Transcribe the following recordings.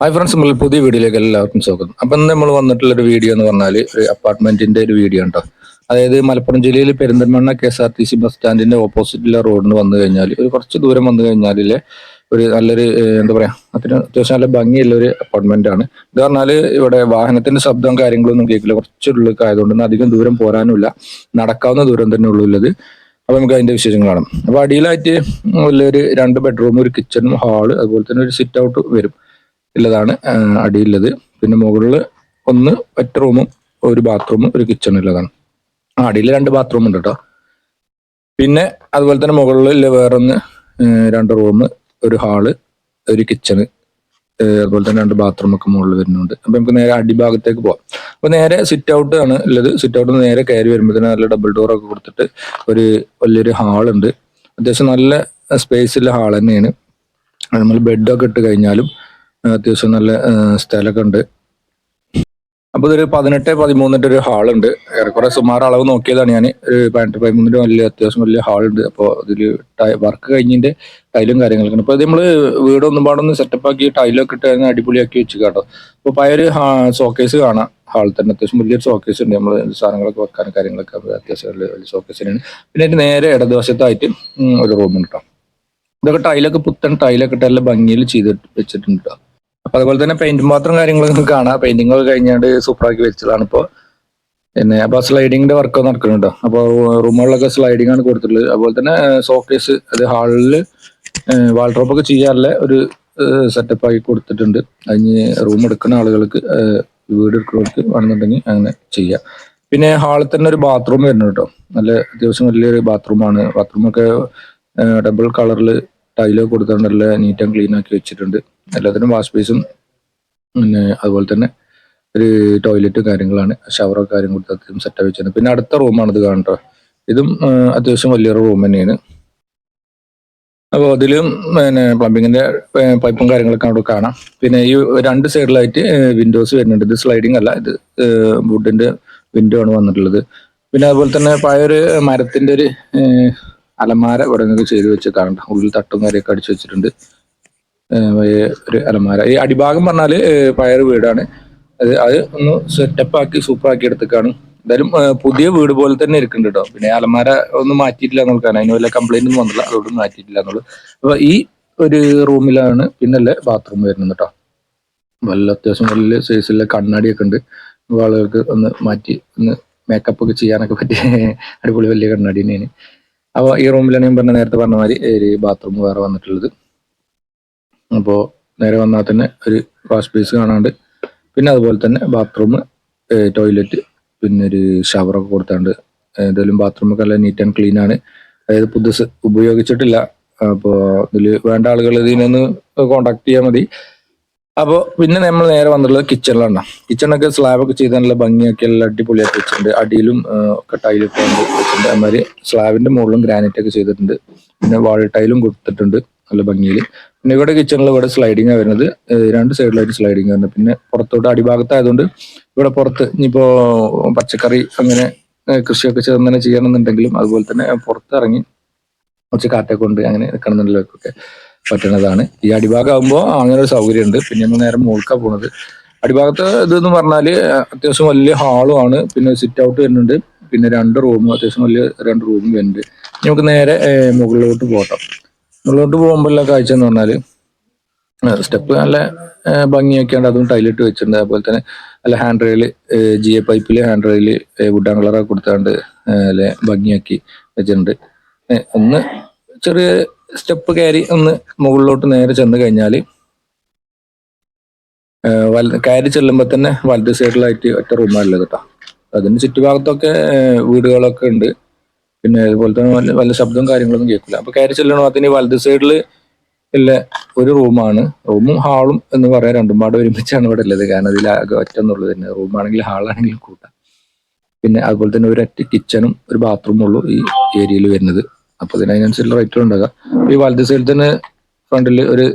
Hi friends നമ്മൾ പുതിയ വീഡിയോയിലേക്ക് എല്ലാവർക്കും സ്വാഗതം. അപ്പം നമ്മൾ വന്നിട്ടുള്ള ഒരു വീഡിയോ എന്ന് പറഞ്ഞാൽ ഒരു അപ്പാർട്ട്മെന്റിന്റെ ഒരു വീഡിയോ ഉണ്ടോ അതായത് മലപ്പുറം ജില്ലയിൽ Perinthalmanna K S R T C bus സ്റ്റാൻഡിന്റെ ഓപ്പോസിറ്റുള്ള റോഡിന് വന്നു കഴിഞ്ഞാൽ ഒരു കുറച്ച് ദൂരം വന്നു കഴിഞ്ഞാൽ ഒരു നല്ലൊരു എന്താ പറയാ അതിന് അത്യാവശ്യം നല്ല ഭംഗിയുള്ള ഒരു അപ്പാർട്ട്മെന്റ് ആണ്. ഇത് പറഞ്ഞാൽ ഇവിടെ വാഹനത്തിന്റെ ശബ്ദവും കാര്യങ്ങളൊന്നും കേൾക്കില്ല. കുറച്ചുള്ള ആയതുകൊണ്ട് അധികം ദൂരം പോരാനുമില്ല. നടക്കാവുന്ന ദൂരം തന്നെ ഉള്ളത്. അപ്പൊ നമുക്ക് അതിന്റെ വിശേഷങ്ങളാണ് അപ്പൊ അടിയിലായിട്ട് വലിയൊരു രണ്ട് ബെഡ്റൂം ഒരു കിച്ചണും ഹാൾ അതുപോലെ തന്നെ ഒരു സിറ്റ് ഔട്ട് വരും. ഉള്ളതാണ് അടിയിലുള്ളത്. പിന്നെ മുകളിൽ ഒന്ന് ഒറ്റ റൂമും ഒരു ബാത്റൂമും ഒരു കിച്ചണും ഉള്ളതാണ്. അടിയിൽ രണ്ട് ബാത്റൂം ഉണ്ട് കേട്ടോ പിന്നെ അതുപോലെ തന്നെ മുകളിൽ വേറൊന്ന് രണ്ട് റൂം ഒരു ഹാൾ ഒരു കിച്ചണ് അതുപോലെ തന്നെ രണ്ട് ബാത്റൂം ഒക്കെ മുകളിൽ വരുന്നുണ്ട്. അപ്പൊ നമുക്ക് നേരെ അടിഭാഗത്തേക്ക് പോവാം. അപ്പൊ നേരെ സിറ്റ് ഔട്ട് ആണ് ഉള്ളത്. സിറ്റ് ഔട്ട് നേരെ കയറി വരുമ്പോൾ തന്നെ നല്ല ഡബിൾ ഡോർ ഒക്കെ കൊടുത്തിട്ട് ഒരു വലിയൊരു ഹാളുണ്ട് അത്യാവശ്യം നല്ല സ്പേസ് ഉള്ള ഹാൾ തന്നെയാണ്. നമ്മൾ ബെഡൊക്കെ ഇട്ട് കഴിഞ്ഞാലും അത്യാവശ്യം നല്ല സ്ഥലമൊക്കെ ഉണ്ട്. അപ്പൊ ഇതൊരു പതിനെട്ട് പതിമൂന്നിന്റെ ഒരു ഹാൾ ഉണ്ട്. ഏറെക്കുറെ സുമാർ അളവ് നോക്കിയതാണ് ഞാൻ ഒരു പതിനെട്ട് പതിമൂന്നിന്റെ വലിയ അത്യാവശ്യം വലിയ ഹാൾ ഉണ്ട്. അപ്പോൾ ഇതിൽ വർക്ക് കഴിഞ്ഞിന്റെ ടൈലും കാര്യങ്ങളൊക്കെ ഉണ്ട്. അപ്പൊ ഇത് നമ്മൾ വീടൊന്നും പാടൊന്ന് സെറ്റപ്പ് ആക്കി ടൈലൊക്കെ ഇട്ട് അടിപൊളിയാക്കി വെച്ച് കേട്ടോ. അപ്പൊ പഴയൊരു ഷോക്കേസ് കാണാം. ഹാളിൽ തന്നെ അത്യാവശ്യം വലിയൊരു ഷോക്കേസ് ഉണ്ട്. നമ്മൾ സാധനങ്ങളൊക്കെ വെക്കാനും കാര്യങ്ങളൊക്കെ അത്യാവശ്യം വലിയ വലിയ ഷോക്കേസ് തന്നെയാണ്. പിന്നെ അതിന് നേരെ ഇടതുവശത്തായിട്ട് ഒരു റൂമുണ്ട് കേട്ടോ. ഇതൊക്കെ ടൈലൊക്കെ പുത്തൻ ടൈലൊക്കെ ഇട്ട് നല്ല ഭംഗിയിൽ ചെയ്തിട്ട് വെച്ചിട്ടുണ്ട് കേട്ടോ. അപ്പൊ അതുപോലെ തന്നെ പെയിന്റ് മാത്രം കാര്യങ്ങളൊക്കെ കാണാം. പെയിന്റിംഗ് ഒക്കെ കഴിഞ്ഞാണ്ട് സൂപ്പറാക്കി വെച്ചതാണ് ഇപ്പൊ. പിന്നെ അപ്പൊ സ്ലൈഡിങ്ങിന്റെ വർക്ക് നടക്കുന്നുണ്ട്? അപ്പൊ റൂമുകളിലൊക്കെ സ്ലൈഡിംഗ് ആണ് കൊടുത്തിട്ടുള്ളത്. അതുപോലെ തന്നെ സോക്കേസ് അത് ഹാളിൽ വാൾഡ്രോപ്പ് ഒക്കെ ചെയ്യാറുള്ള ഒരു സെറ്റപ്പ് ആക്കി കൊടുത്തിട്ടുണ്ട്. അതിന് റൂം എടുക്കുന്ന ആളുകൾക്ക് വീട് എടുക്കുന്നവർക്ക് വേണമെന്നുണ്ടെങ്കിൽ അങ്ങനെ ചെയ്യാം. പിന്നെ ഹാളിൽ തന്നെ ഒരു ബാത്റൂം വരുന്നു കേട്ടോ. നല്ല അത്യാവശ്യം വലിയൊരു ബാത്റൂമാണ് ബാത്റൂമൊക്കെ ഡബിൾ കളറിൽ ടൈലൊക്കെ കൊടുത്തിട്ടുണ്ട്. നല്ല നീറ്റ് ആൻഡ് ക്ലീൻ ആക്കി വെച്ചിട്ടുണ്ട്. എല്ലാത്തിനും വാഷ് ബേസും പിന്നെ അതുപോലെ തന്നെ ഒരു ടോയ്ലറ്റ് കാര്യങ്ങളാണ്. ഷവറോ കാര്യം കൊടുത്ത് അത്യാവശ്യം സെറ്റ് വെച്ചത് പിന്നെ അടുത്ത റൂമാണ് ഇത് കാണട്ടോ ഇതും അത്യാവശ്യം വലിയൊരു റൂം തന്നെയാണ്. അപ്പോൾ അതിലും പിന്നെ പ്ലംബിങ്ങിന്റെ പൈപ്പും കാര്യങ്ങളൊക്കെ അവിടെ കാണാം. പിന്നെ ഈ രണ്ട് സൈഡിലായിട്ട് വിൻഡോസ് വരുന്നുണ്ട്. ഇത് സ്ലൈഡിംഗ് അല്ല. ഇത് വുഡിന്റെ വിൻഡോ ആണ് വന്നിട്ടുള്ളത്. പിന്നെ അതുപോലെ തന്നെ പഴയൊരു മരത്തിന്റെ ഒരു അലമാര ഇവിടെ നിങ്ങൾക്ക് ചെയ്ത് വെച്ച് കാണണ്ട ഉള്ളിൽ തട്ടും കാര്യമൊക്കെ അടിച്ചു വെച്ചിട്ടുണ്ട്. ഒരു അലമാര. ഈ അടിഭാഗം പറഞ്ഞാൽ പയർ വീടാണ്. അത് അത് ഒന്ന് സെറ്റപ്പ് ആക്കി സൂപ്പർ ആക്കി എടുത്തേക്കാണ്. എന്തായാലും പുതിയ വീട് പോലെ തന്നെ ഇരിക്കുന്നുണ്ട് കേട്ടോ പിന്നെ അലമാര ഒന്നും മാറ്റിയിട്ടില്ല എന്നുള്ളതാണ്. അതിന് വല്ല കംപ്ലൈന്റ് ഒന്നും വന്നില്ല. അതുകൊണ്ട് മാറ്റിയിട്ടില്ല എന്നുള്ളത് അപ്പൊ ഈ ഒരു റൂമിലാണ് പിന്നല്ലേ ബാത്റൂം വരുന്നത് കേട്ടോ നല്ല അത്യാവശ്യം വലിയ സൈസിലെ കണ്ണാടിയൊക്കെ ഉണ്ട്. ആളുകൾക്ക് ഒന്ന് മാറ്റി ഒന്ന് മേക്കപ്പ് ഒക്കെ ചെയ്യാനൊക്കെ പറ്റിയ അടിപൊളി വലിയ കണ്ണാടി തന്നെയാണ്. അപ്പോൾ ഈ റൂമിലാണ് ഞാൻ പറഞ്ഞ നേരത്തെ പറഞ്ഞ മാതിരി ഒരു ബാത്റൂം വേറെ വന്നിട്ടുള്ളത്. അപ്പോൾ നേരെ വന്നാൽ തന്നെ ഒരു വാഷ് ബേസ് കാണാണ്ട്. പിന്നെ അതുപോലെ തന്നെ ബാത്റൂം ടോയ്ലറ്റ് പിന്നെ ഒരു ഷവറൊക്കെ കൊടുത്താണ്ട്. ഏതായാലും ബാത്റൂമൊക്കെ നല്ല നീറ്റ് ആൻഡ് ക്ലീൻ ആണ്. അതായത് പുതുസ് ഉപയോഗിച്ചിട്ടില്ല. അപ്പോൾ ഇതിൽ വേണ്ട ആളുകൾ ഇതിനൊന്ന് കോണ്ടാക്ട് ചെയ്യാൽ മതി. അപ്പോൾ പിന്നെ നമ്മൾ നേരെ വന്നിട്ടുള്ളത് കിച്ചണിലാണ് കിച്ചണൊക്കെ സ്ലാബൊക്കെ ചെയ്ത് നല്ല ഭംഗിയൊക്കെ എല്ലാം അടിപൊളിയാക്കി വെച്ചിട്ടുണ്ട്. അടിയിലും ഒക്കെ ടൈലൊക്കെ വെച്ചിട്ടുണ്ട്. അതുമാതിരി സ്ലാബിന്റെ മുകളിലും ഗ്രാനൈറ്റ് ഒക്കെ ചെയ്തിട്ടുണ്ട്. പിന്നെ വാൾ ടൈലും കൊടുത്തിട്ടുണ്ട്. നല്ല ഭംഗിയിൽ പിന്നെ ഇവിടെ കിച്ചണിൽ ഇവിടെ സ്ലൈഡിങ് വരുന്നത്. രണ്ട് സൈഡിലായിട്ട് സ്ലൈഡിങ് വരുന്നത്. പിന്നെ പുറത്തോട്ട് അടിഭാഗത്തായതുകൊണ്ട് ഇവിടെ പുറത്ത് ഇനിയിപ്പോ പച്ചക്കറി അങ്ങനെ കൃഷിയൊക്കെ ചേർന്ന് ചെയ്യണമെന്നുണ്ടെങ്കിലും അതുപോലെ തന്നെ പുറത്തിറങ്ങി കുറച്ച് കാറ്റൊക്കെ കൊണ്ട് അങ്ങനെ നിൽക്കണമെന്നുള്ളതൊക്കെ പറ്റണതാണ് ഈ അടിഭാഗം ആകുമ്പോൾ അങ്ങനെ ഒരു സൗകര്യം ഉണ്ട് പിന്നെ നമ്മൾ നേരെ മുകൾക്കാണ് പോണത്. അടിഭാഗത്ത് ഇതെന്ന് പറഞ്ഞാൽ അത്യാവശ്യം വലിയ ഹാളും ആണ്. പിന്നെ സിറ്റ് ഔട്ട് വരുന്നുണ്ട്. പിന്നെ രണ്ട് റൂമും അത്യാവശ്യം വലിയ രണ്ട് റൂമും വരുന്നുണ്ട് നമുക്ക് നേരെ മുകളിലോട്ട് പോകട്ടോ മുകളിലോട്ട് പോകുമ്പോഴുള്ള കാഴ്ച എന്ന് പറഞ്ഞാൽ സ്റ്റെപ്പ് നല്ല ഭംഗിയൊക്കെയാണ് അതും ടൈലിട്ട് വെച്ചിട്ടുണ്ട്. അതുപോലെ തന്നെ നല്ല ഹാൻഡ് റെയിൽ ജി എ പൈപ്പിൽ ഹാൻഡ് റെയിൽ വുഡ് കളറൊക്കെ കൊടുത്താണ്ട് അല്ലെ ഭംഗിയാക്കി വെച്ചിട്ടുണ്ട്. ഒന്ന് ചെറിയ സ്റ്റെപ്പ് കയറി ഒന്ന് മുകളിലോട്ട് നേരെ ചെന്ന് കഴിഞ്ഞാൽ ഏഹ് വല കയറി ചെല്ലുമ്പോൾ തന്നെ വലത് സൈഡിലായിട്ട് ഒറ്റ റൂമാണുള്ളത് കേട്ടോ. അതിന് ചുറ്റുഭാഗത്തൊക്കെ വീടുകളൊക്കെ ഉണ്ട്. പിന്നെ അതുപോലെ തന്നെ വല്ല വല്ല ശബ്ദവും കാര്യങ്ങളൊന്നും കേൾക്കില്ല അപ്പൊ കയറി ചെല്ലണോ അതിന് വലത് സൈഡിൽ ഉള്ള ഒരു റൂമാണ് റൂമും ഹാളും എന്ന് പറയാൻ രണ്ടും പാടെ ഒരുമിച്ചാണ് ഇവിടെ ഉള്ളത്. കാരണം അതിൽ ആകെ ഒറ്റ എന്നുള്ളത് തന്നെ. റൂമാണെങ്കിൽ ഹാളാണെങ്കിലും കൂട്ടാം. പിന്നെ അതുപോലെ തന്നെ ഒരു ഒറ്റ കിച്ചണും ഒരു ബാത്റൂമും ഉള്ളൂ ഈ ഏരിയയിൽ വരുന്നത്. അപ്പൊ അതിനനുസരിച്ചുള്ള റേറ്റും ഉണ്ടാകാം. ഈ വലത് സൈഡിൽ തന്നെ ഫ്രണ്ടിൽ ഒരു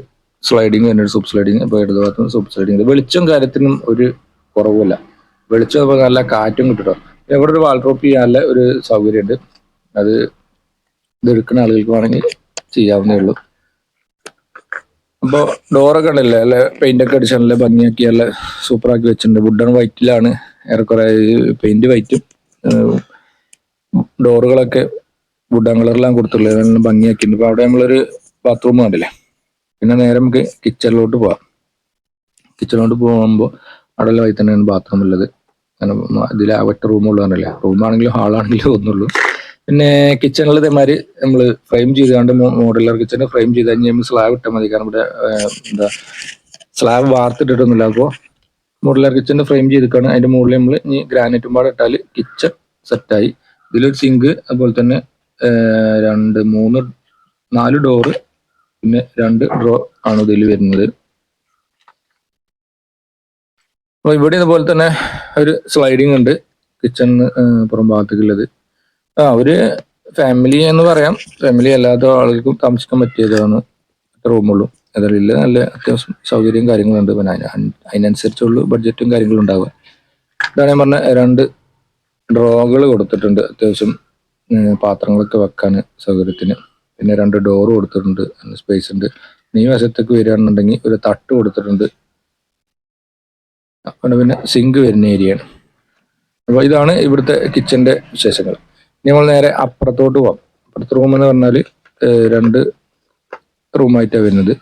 സ്ലൈഡിങ് വരുന്നുണ്ട് സൂപ്പ് സ്ലൈഡിങ് അപ്പൊ ഇടത് ഭാഗത്തും സൂപ്പ് സ്ലൈഡിങ് വെളിച്ചം കാര്യത്തിനും ഒരു കുറവുമില്ല. വെളിച്ചം അപ്പോൾ നല്ല കാറ്റും കിട്ടും ഇവിടെ ഒരു വാൾ ഡ്രോപ്പ് ചെയ്യാനുള്ള ഒരു സൗകര്യമുണ്ട്. അത് ഇതെടുക്കുന്ന ആളുകൾക്ക് വേണമെങ്കിൽ ചെയ്യാവുന്നേ ഉള്ളൂ. അപ്പോൾ ഡോറൊക്കെ ഉണ്ടല്ലേ? അല്ലെ പെയിന്റ് ഒക്കെ അടിച്ച് നല്ല ഭംഗിയാക്കി നല്ല സൂപ്പറാക്കി വെച്ചിട്ടുണ്ട്. വുഡൺ വൈറ്റിലാണ് ഏറെക്കുറെ പെയിന്റ് വൈറ്റും ഡോറുകളൊക്കെ വുഡൺ കളറിലാണ് കൊടുത്തുള്ളത് നല്ല ഭംഗിയാക്കിയിട്ടുണ്ട്. അപ്പോൾ അവിടെ നമ്മളൊരു ബാത്റൂം കണ്ടില്ലേ? പിന്നെ നേരെ നമുക്ക് കിച്ചണിലോട്ട് പോവാം. കിച്ചണിലോട്ട് പോകുമ്പോൾ അവിടെ വൈ തന്നെയാണ് ബാത്റൂം ഉള്ളത്. അങ്ങനെ ഇതിൽ ഒറ്റ റൂമുള്ളതാണല്ലേ റൂമാണെങ്കിലും ഹാളാണെങ്കിലും ഒന്നുള്ളൂ. പിന്നെ കിച്ചണിൽ ഇതേമാതിരി നമ്മൾ ഫ്രെയിം ചെയ്തുകൊണ്ട് മോഡുലർ കിച്ചൺ ഫ്രെയിം ചെയ്ത് കഴിഞ്ഞ് നമ്മൾ സ്ലാബ് ഇട്ടാൽ മതി. കാരണം ഇവിടെ എന്താ സ്ലാബ് വാർത്തിട്ടിട്ടൊന്നുമില്ല. അപ്പോൾ മോഡുലർ കിച്ചൺ ഫ്രെയിം ചെയ്തിക്കാണ്. അതിന്റെ മുകളിൽ നമ്മൾ ഇനി ഗ്രാനൈറ്റും പാടെ ഇട്ടാൽ കിച്ചൺ സെറ്റായി ഇതിലൊരു സിങ്ക് അതുപോലെ തന്നെ രണ്ട് മൂന്ന് നാല് ഡോറ് പിന്നെ രണ്ട് ഡ്രോ ആണ് ഇതിൽ വരുന്നത്. അപ്പോൾ ഇവിടെ ഇതുപോലെ തന്നെ ഒരു സ്ലൈഡിങ് ഉണ്ട്. കിച്ചൺ പുറം ഭാഗത്തേക്കുള്ളത്. ആ ഒരു ഫാമിലി എന്ന് പറയാം. ഫാമിലി അല്ലാത്ത ആളുകൾക്കും താമസിക്കാൻ പറ്റിയതാണ്. റൂമുള്ളൂ. അതിൽ നല്ല അത്യാവശ്യം സൗകര്യം കാര്യങ്ങളുണ്ട്. പിന്നെ അതിന് അതിനനുസരിച്ചുള്ള ബഡ്ജറ്റും കാര്യങ്ങളും ഉണ്ടാവുക. ഇതാണ് ഞാൻ പറഞ്ഞ രണ്ട് ഡ്രോകൾ കൊടുത്തിട്ടുണ്ട്. അത്യാവശ്യം പാത്രങ്ങളൊക്കെ വെക്കാൻ സൗകര്യത്തിന്. പിന്നെ രണ്ട് ഡോർ കൊടുത്തിട്ടുണ്ട്. സ്പേസ് ഉണ്ട്. നീ വശത്തേക്ക് വരികയാണെന്നുണ്ടെങ്കിൽ ഒരു തട്ട് കൊടുത്തിട്ടുണ്ട്. പിന്നെ സിങ്ക് വരുന്ന ഏരിയയാണ് അപ്പോൾ ഇതാണ് ഇവിടുത്തെ കിച്ചന്റെ വിശേഷങ്ങൾ. നമ്മൾ നേരെ അപ്പുറത്തോട്ട് പോവാം. അപ്പുറത്ത് റൂം എന്ന് പറഞ്ഞാൽ രണ്ട് റൂമായിട്ടാണ് വരുന്നത്.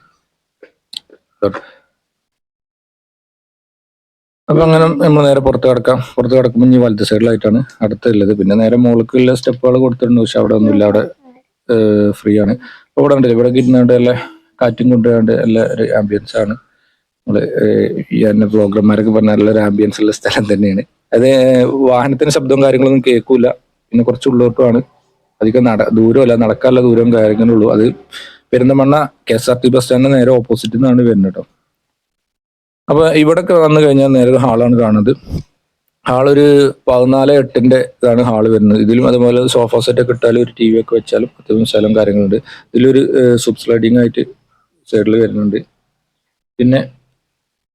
അപ്പൊ അങ്ങനെ നമ്മൾ നേരെ പുറത്ത് കിടക്കാം. പുറത്ത് കിടക്കുമ്പോൾ ഇനി വലത്തെ സൈഡിലായിട്ടാണ് അടുത്തുള്ളത് പിന്നെ നേരെ മുകളിലുള്ള സ്റ്റെപ്പുകൾ കൊടുത്തിട്ടുണ്ട്. പക്ഷെ അവിടെ ഒന്നുമില്ല. അവിടെ ഫ്രീ ആണ്. അപ്പൊ ഇവിടെ ഉണ്ട് ഇവിടെ കിട്ടുന്നുണ്ട് എല്ലാ കാറ്റും കൊണ്ടുപോയാണ്ട് എല്ലാ ഒരു ആംബിയൻസ് ആണ്. നമ്മൾ ഈ എന്നെ പ്രോഗ്രാംമാരൊക്കെ പറഞ്ഞ നല്ലൊരു ആംബിയൻസ് ഉള്ള സ്ഥലം തന്നെയാണ്. അത് വാഹനത്തിന് ശബ്ദവും കാര്യങ്ങളൊന്നും കേൾക്കൂല. പിന്നെ കുറച്ച് ഉള്ളോട്ടുമാണ്. അധികം നട ദൂരമല്ല നടക്കാനുള്ള ദൂരവും കാര്യങ്ങളുള്ളൂ അത് Perinthalmanna K S R T bus സ്റ്റാൻഡിന് നേരെ ഓപ്പോസിറ്റ് നിന്നാണ് വരുന്നത് കേട്ടോ. അപ്പൊ ഇവിടൊക്കെ വന്നു കഴിഞ്ഞാൽ നേരെ ഒരു ഹാളാണ് കാണുന്നത്. ഹാളൊരു പതിനാല് എട്ടിന്റെ ഇതാണ് ഹാൾ വരുന്നത്. ഇതിലും അതുപോലെ സോഫ സെറ്റ് ഒക്കെ ഇട്ടാലും ഒരു ടി വി ഒക്കെ വെച്ചാലും അത്യാവശ്യം സ്ഥലം കാര്യങ്ങളുണ്ട്. ഇതിലൊരു സബ് സ്ലൈഡിങ് ആയിട്ട് സൈഡിൽ വരുന്നുണ്ട്. പിന്നെ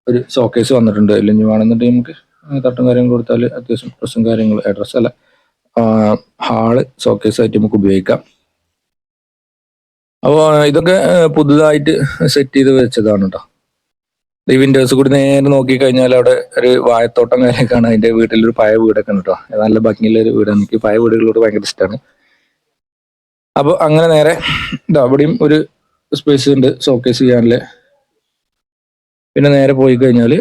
ഒരു ഷോക്കേസ് വന്നിട്ടുണ്ട്. അല്ലെങ്കിൽ വേണമെന്നുണ്ടെങ്കിൽ നമുക്ക് തട്ടും കാര്യങ്ങൾ കൊടുത്താൽ അത്യാവശ്യം ഡ്രസ്സും കാര്യങ്ങളും അഡ്രസ് അല്ല. ഹാൾ ഷോക്കേസ് ആയിട്ട് നമുക്ക് ഉപയോഗിക്കാം. അപ്പോൾ ഇതൊക്കെ പുതുതായിട്ട് സെറ്റ് ചെയ്ത് വെച്ചതാണ് കേട്ടോ ഈ വിൻഡോസ് കൂടി നേരെ നോക്കി കഴിഞ്ഞാൽ അവിടെ ഒരു വാഴത്തോട്ടം കാര്യമൊക്കെയാണ് അതിന്റെ വീട്ടിലൊരു പഴയ വീടൊക്കെ ഉണ്ട് കേട്ടോ നല്ല ഭംഗിയുള്ള ഒരു വീടാണ്. എനിക്ക് പഴയ വീടുകളോട് ഭയങ്കര ഇഷ്ടമാണ് അപ്പോൾ അങ്ങനെ നേരെ അവിടെയും ഒരു സ്പേസ് ഉണ്ട് ഷോക്കേസ് ചെയ്യാനുള്ള. പിന്നെ നേരെ പോയി കഴിഞ്ഞാൽ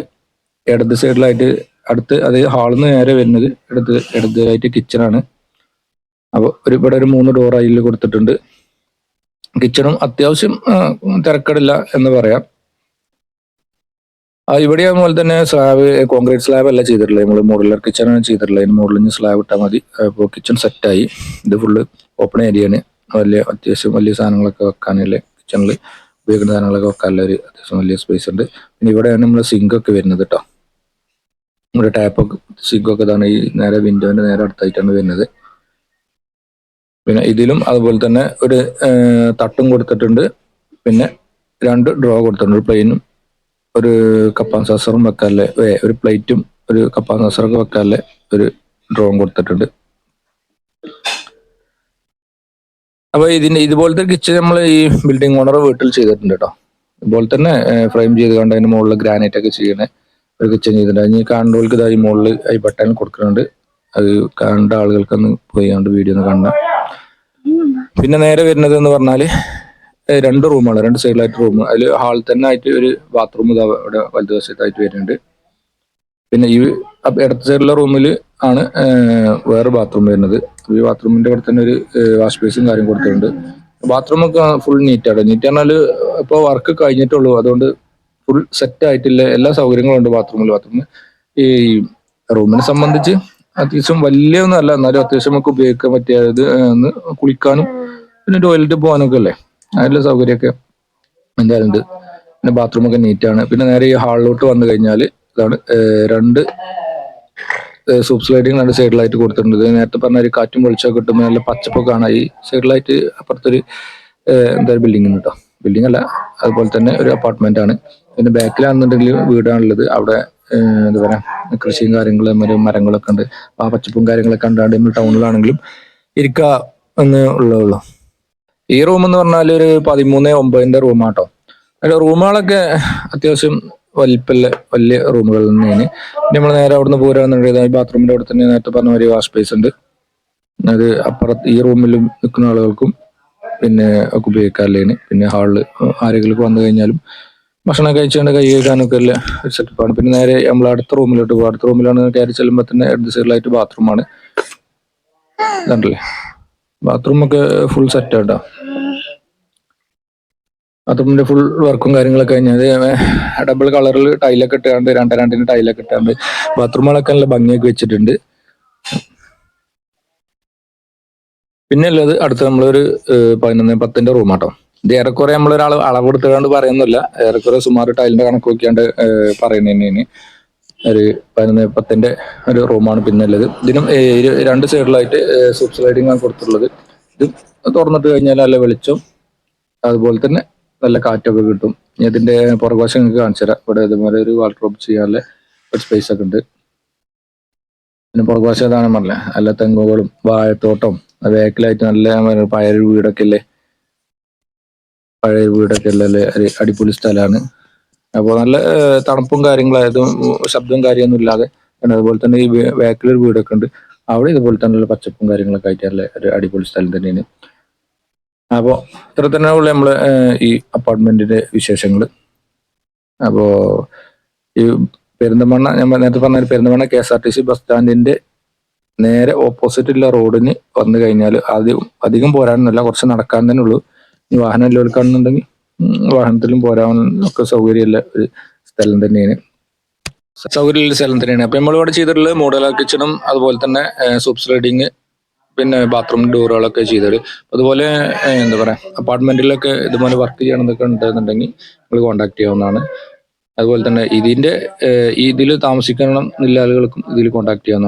ഇടത് സൈഡിലായിട്ട് അടുത്ത് അത് ഹാളിൽ നിന്ന് നേരെ വരുന്നത് ഇടത് ഇടതായിട്ട് കിച്ചണാണ് അപ്പോൾ ഒരു ഇവിടെ ഒരു മൂന്ന് ഡോർ അതിൽ കൊടുത്തിട്ടുണ്ട്. കിച്ചണും അത്യാവശ്യം തിരക്കടില്ല എന്ന് പറയാം. ഇവിടെ അതുപോലെ തന്നെ സ്ലാബ് കോൺക്രീറ്റ് സ്ലാബ് അല്ല ചെയ്തിട്ടുള്ളത്. നമ്മൾ മോഡുലർ കിച്ചണാണ് ചെയ്തിട്ടുള്ളത്. അതിന് മോഡലിന് സ്ലാബ് ഇട്ടാൽ മതി. അപ്പോൾ കിച്ചൺ സെറ്റായി ഇത് ഫുള്ള് ഓപ്പൺ ഏരിയയാണ് വലിയ അത്യാവശ്യം വലിയ സാധനങ്ങളൊക്കെ വെക്കാനുള്ള കിച്ചണിൽ ഉപയോഗിക്കുന്ന സാധനങ്ങളൊക്കെ വെക്കാനുള്ള ഒരു അത്യാവശ്യം വലിയ സ്പേസ് ഉണ്ട്. പിന്നെ ഇവിടെയാണ് നമ്മൾ സിങ്ക് ഒക്കെ വരുന്നത് കേട്ടോ നമ്മുടെ സിഗ് ഒക്കെ ഇതാണ് ഈ നേരെ വിൻഡോന്റെ നേരെ അടുത്തായിട്ടാണ് വരുന്നത്. പിന്നെ ഇതിലും അതുപോലെ തന്നെ ഒരു തട്ടും കൊടുത്തിട്ടുണ്ട്. പിന്നെ രണ്ട് ഡ്രോ കൊടുത്തിട്ടുണ്ട്. ഒരു പ്ലെയിനും ഒരു കപ്പാൻ സസറും വെക്കാല്ലേ ഒരു പ്ലേറ്റും ഒരു കപ്പാൻ സസറൊക്കെ വെക്കാല്ലേ ഒരു ഡ്രോയും കൊടുത്തിട്ടുണ്ട്. അപ്പൊ ഇതിന്റെ ഇതുപോലത്തെ കിച്ചൺ നമ്മൾ ഈ ബിൽഡിംഗ് ഓണർ വീട്ടിൽ ചെയ്തിട്ടുണ്ട് കേട്ടോ. ഇതുപോലെ തന്നെ ഫ്രെയിം ചെയ്ത് കണ്ട് അതിന് മുകളിൽ ഗ്രാനൈറ്റ് ഒക്കെ ചെയ്യണേ. കിച്ചൺ ചെയ്തിട്ടുണ്ട് അതിന് കാണുന്നവർക്ക് ഇതായി മുകളിൽ ഈ ബട്ടൺ കൊടുക്കുന്നുണ്ട് അത് കണ്ട ആളുകൾക്കൊന്ന് പോയി കണ്ട് വീഡിയോ ഒന്ന് കാണണം. പിന്നെ നേരെ വരുന്നത് എന്ന് പറഞ്ഞാൽ രണ്ട് റൂമാണ് രണ്ട് സൈഡിലായിട്ട് റൂം അതിൽ ഹാളിൽ തന്നെ ആയിട്ട് ഒരു ബാത്റൂം ഇതാ ഇവിടെ വലതുവശത്തായിട്ട് വരുന്നുണ്ട്. പിന്നെ ഈ ഇടത്ത് സൈഡിലെ റൂമിൽ ആണ് വേറെ ബാത്റൂം വരുന്നത്. ഈ ബാത്റൂമിന്റെ അവിടെ തന്നെ ഒരു വാഷ് ബേസും കാര്യം കൊടുത്തിട്ടുണ്ട്. ബാത്റൂമൊക്കെ ഫുൾ നീറ്റാണ് നീറ്റ് പറഞ്ഞാൽ ഇപ്പൊ വർക്ക് കഴിഞ്ഞിട്ടുള്ളൂ. അതുകൊണ്ട് ഫുൾ സെറ്റ് ആയിട്ടില്ല. എല്ലാ സൗകര്യങ്ങളും ഉണ്ട് ബാത്റൂമിൽ ബാത്റൂമിൽ ഈ റൂമിനെ സംബന്ധിച്ച് അത്യാവശ്യം വലിയ ഒന്നും അല്ല. എന്നാലും അത്യാവശ്യം നമുക്ക് ഉപയോഗിക്കാൻ പറ്റിയത് കുളിക്കാനും പിന്നെ ടോയ്ലറ്റ് പോകാനൊക്കെ അല്ലേ? അതിനുള്ള സൗകര്യമൊക്കെ എന്തായാലും ഉണ്ട് പിന്നെ ബാത്റൂം ഒക്കെ നീറ്റാണ് പിന്നെ നേരെ ഈ ഹാളിലോട്ട് വന്നു കഴിഞ്ഞാൽ ഇതാണ് രണ്ട് സൂപ്പ് സ്ലൈഡിങ് രണ്ട് സൈഡിലായിട്ട് കൊടുത്തിട്ടുണ്ട്. നേരത്തെ പറഞ്ഞ ഒരു കാറ്റും വെളിച്ചമൊക്കെ കിട്ടുമ്പോൾ നല്ല പച്ചപ്പൊക്കെ ആണ്. ഈ സൈഡിലായിട്ട് അപ്പുറത്തൊരു എന്താ ബിൽഡിംഗ് ഉണ്ട് കേട്ടോ ബിൽഡിംഗ് അല്ല. അതുപോലെ തന്നെ ഒരു അപ്പാർട്ട്മെന്റ് ആണ്. പിന്നെ ബാക്കിലാണെന്നുണ്ടെങ്കിൽ വീടാണുള്ളത്. അവിടെ എന്താ പറയാ കൃഷിയും കാര്യങ്ങളും മരം മരങ്ങളൊക്കെ ഉണ്ട്. ആ പച്ചപ്പും കാര്യങ്ങളൊക്കെ ഉണ്ടാണ്ട് നമ്മൾ ടൗണിലാണെങ്കിലും ഇരിക്കുക എന്ന് ഉള്ളേ ഈ റൂം എന്ന് പറഞ്ഞാൽ ഒരു പതിമൂന്ന് ഒമ്പതിന്റെ റൂമാട്ടോ. അതിൽ റൂമുകളൊക്കെ അത്യാവശ്യം വലിപ്പല്ല വലിയ റൂമുകൾ തന്നെയാണ്. നമ്മൾ നേരെ അവിടുന്ന് പോരാണെന്നുണ്ടെങ്കിൽ ബാത്റൂമിന്റെ അവിടെ തന്നെ നേരത്തെ പറഞ്ഞ ഒരു വാഷ് സ്പേസ് ഉണ്ട്. അത് അപ്പുറത്ത് ഈ റൂമിലും നിൽക്കുന്ന ആളുകൾക്കും പിന്നെ ഒക്കെ ഉപയോഗിക്കാറില്ലേന് പിന്നെ ഹാളിൽ ആരെങ്കിലും വന്നു കഴിഞ്ഞാലും ഭക്ഷണം കഴിച്ചുകൊണ്ട് കൈ കഴിക്കാനൊക്കെ ഉള്ള ഒരു സെറ്റപ്പാണ് പിന്നെ നേരെ നമ്മൾ അടുത്ത റൂമിലോട്ട് പോകും അടുത്ത റൂമിലാണ് കയറി ചെല്ലുമ്പോൾ തന്നെ ഇടത് സൈഡിലായിട്ട് ബാത്റൂമാണ് ഇതല്ലേ ബാത്റൂം ഒക്കെ ഫുൾ സെറ്റ് ആട്ടോ ബാത്റൂമിന്റെ ഫുൾ വർക്കും കാര്യങ്ങളൊക്കെ കഴിഞ്ഞാൽ ഡബിൾ കളറിൽ ടൈലൊക്കെ ഇട്ടാണ്ട് രണ്ട് രണ്ടിന് ടൈലൊക്കെ ഇട്ടാണ്ട് ബാത്റൂമുകളൊക്കെ നല്ല ഭംഗിയൊക്കെ വെച്ചിട്ടുണ്ട്. പിന്നെ ഉള്ളത് അടുത്ത നമ്മളൊരു പതിനൊന്ന് പത്തിന്റെ റൂമാട്ടോ. ഇത് ഏറെക്കുറെ നമ്മളൊരാൾ അളവെടുത്തുകൊണ്ട് പറയുന്നില്ല ഏറെക്കുറെ സുമാർ ടൈലിന്റെ കണക്ക് നോക്കിയാണ്ട് പറയുന്നതിന് ഒരു പതിനൊന്ന് പത്തിന്റെ ഒരു റൂമാണ് പിന്നെ ഉള്ളത് ഇതിനും രണ്ട് സൈഡിലായിട്ട് സൂപ്പ് സ്ലൈഡിംഗ് ആണ് കൊടുത്തിട്ടുള്ളത്. ഇത് തുറന്നിട്ട് കഴിഞ്ഞാൽ നല്ല വെളിച്ചം അതുപോലെ തന്നെ നല്ല കാറ്റൊക്കെ കിട്ടും. ഇതിന്റെ പുറകുവശം നിങ്ങൾക്ക് കാണിച്ചു തരാം ഇവിടെ ഇതുപോലെ ഒരു വാൾഡ്രോപ്പ് ചെയ്യാനുള്ള ഒരു സ്പേസ് ഒക്കെ ഉണ്ട്. പിന്നെ പുറകുവശം ഇതാണ് പറഞ്ഞത്. നല്ല തെങ്ങുകളും വാഴത്തോട്ടം ബാക്കിലായിട്ട് നല്ല പഴയ വീടൊക്കെ അല്ലേ പഴയ വീടൊക്കെ ഉള്ള അടിപൊളി സ്ഥലമാണ്. അപ്പോൾ നല്ല തണുപ്പും കാര്യങ്ങളായതും ശബ്ദവും കാര്യമൊന്നും ഇല്ലാതെ അതുപോലെ തന്നെ ഈ ബാക്കിലൊരു വീടൊക്കെ ഉണ്ട്. അവിടെ ഇതുപോലെ തന്നെ പച്ചപ്പും കാര്യങ്ങളൊക്കെ ആയിട്ടുള്ള ഒരു അടിപൊളി സ്ഥലം തന്നെയാണ്. അപ്പോൾ ഇത്ര തന്നെ ഉള്ള നമ്മൾ ഈ അപ്പാർട്ട്മെന്റിന്റെ വിശേഷങ്ങൾ അപ്പോൾ ഈ പെരിന്തമണ്ണ ഞാൻ നേരത്തെ പറഞ്ഞ Perinthalmanna K S R T C bus സ്റ്റാൻഡിന്റെ നേരെ ഓപ്പോസിറ്റ് ഉള്ള റോഡിന് വന്നു കഴിഞ്ഞാൽ ആദ്യം അധികം പോരാനൊന്നുമില്ല കുറച്ച് നടക്കാൻ തന്നെ ഉള്ളൂ. ഈ വാഹനം എല്ലാവർക്കാണെന്നുണ്ടെങ്കിൽ വാഹനത്തിലും പോരാൻ ഒക്കെ സൗകര്യമുള്ള ഒരു സ്ഥലം തന്നെയാണ്. സൗകര്യമുള്ള സ്ഥലം തന്നെയാണ്. അപ്പൊ നമ്മളിവിടെ ചെയ്തിട്ടുള്ളത് മോഡൽ കിച്ചണും അതുപോലെ തന്നെ സൂപ്പ് സ്ലൈഡിങ് പിന്നെ ബാത്റൂം ഡോറുകളൊക്കെ ചെയ്തത്. അതുപോലെ എന്താ പറയാ അപ്പാർട്ട്മെന്റിലൊക്കെ ഇതുപോലെ വർക്ക് ചെയ്യണമെന്നൊക്കെ ഉണ്ടെന്നുണ്ടെങ്കിൽ നിങ്ങൾ കോൺടാക്ട് ചെയ്യാവുന്നതാണ്. അതുപോലെ തന്നെ ഇതിന്റെ ഇതിൽ താമസിക്കണം എല്ലാ ആളുകൾക്കും ഇതിൽ കോൺടാക്ട് ചെയ്യാവുന്നതാണ്.